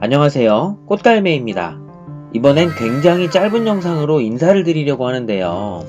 안녕하세요. 꽃갈매입니다. 이번엔 굉장히 짧은 영상으로 인사를 드리려고 하는데요.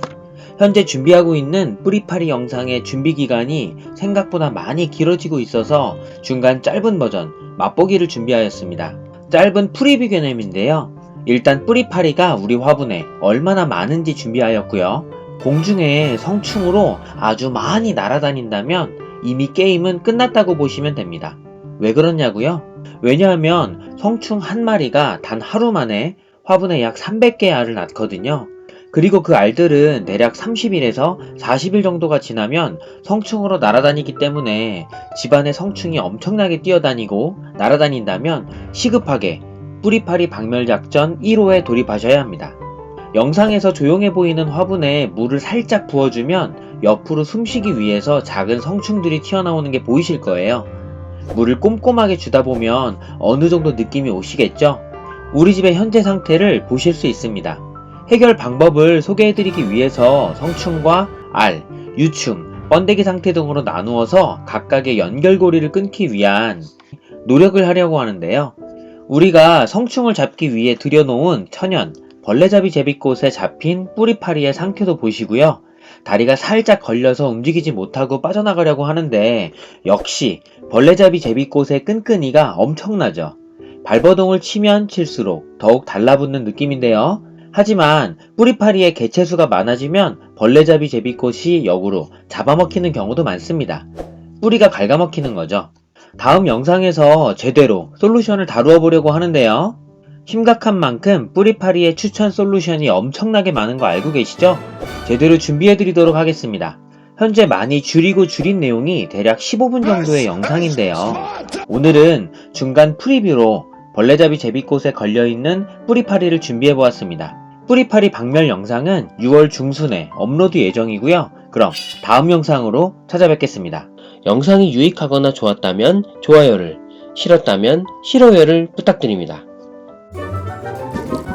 현재 준비하고 있는 뿌리파리 영상의 준비 기간이 생각보다 많이 길어지고 있어서 중간 짧은 버전 맛보기를 준비하였습니다. 짧은 프리뷰 개념인데요. 일단 뿌리파리가 우리 화분에 얼마나 많은지 준비하였고요. 공중에 성충으로 아주 많이 날아다닌다면 이미 게임은 끝났다고 보시면 됩니다. 왜 그러냐고요? 왜냐하면 성충 한 마리가 단 하루 만에 화분에 약 300개의 알을 낳거든요. 그리고 그 알들은 대략 30일에서 40일 정도가 지나면 성충으로 날아다니기 때문에 집안에 성충이 엄청나게 뛰어다니고 날아다닌다면 시급하게 뿌리파리 박멸작전 1호에 돌입하셔야 합니다. 영상에서 조용해 보이는 화분에 물을 살짝 부어주면 옆으로 숨쉬기 위해서 작은 성충들이 튀어나오는 게 보이실 거예요. 물을 꼼꼼하게 주다 보면 어느 정도 느낌이 오시겠죠? 우리 집의 현재 상태를 보실 수 있습니다. 해결 방법을 소개해드리기 위해서 성충과 알, 유충, 번데기 상태 등으로 나누어서 각각의 연결고리를 끊기 위한 노력을 하려고 하는데요. 우리가 성충을 잡기 위해 들여놓은 천연, 벌레잡이 제비꽃에 잡힌 뿌리파리의 상태도 보시고요. 다리가 살짝 걸려서 움직이지 못하고 빠져나가려고 하는데 역시 벌레잡이 제비꽃의 끈끈이가 엄청나죠. 발버둥을 치면 칠수록 더욱 달라붙는 느낌인데요. 하지만 뿌리파리의 개체수가 많아지면 벌레잡이 제비꽃이 역으로 잡아먹히는 경우도 많습니다. 뿌리가 갉아먹히는 거죠. 다음 영상에서 제대로 솔루션을 다루어 보려고 하는데요. 심각한 만큼 뿌리파리의 추천 솔루션이 엄청나게 많은 거 알고 계시죠? 제대로 준비해 드리도록 하겠습니다. 현재 많이 줄이고 줄인 내용이 대략 15분 정도의 영상인데요. 오늘은 중간 프리뷰로 벌레잡이 제비꽃에 걸려있는 뿌리파리를 준비해 보았습니다. 뿌리파리 박멸 영상은 6월 중순에 업로드 예정이고요. 그럼 다음 영상으로 찾아뵙겠습니다. 영상이 유익하거나 좋았다면 좋아요를, 싫었다면 싫어요를 부탁드립니다. Thank you.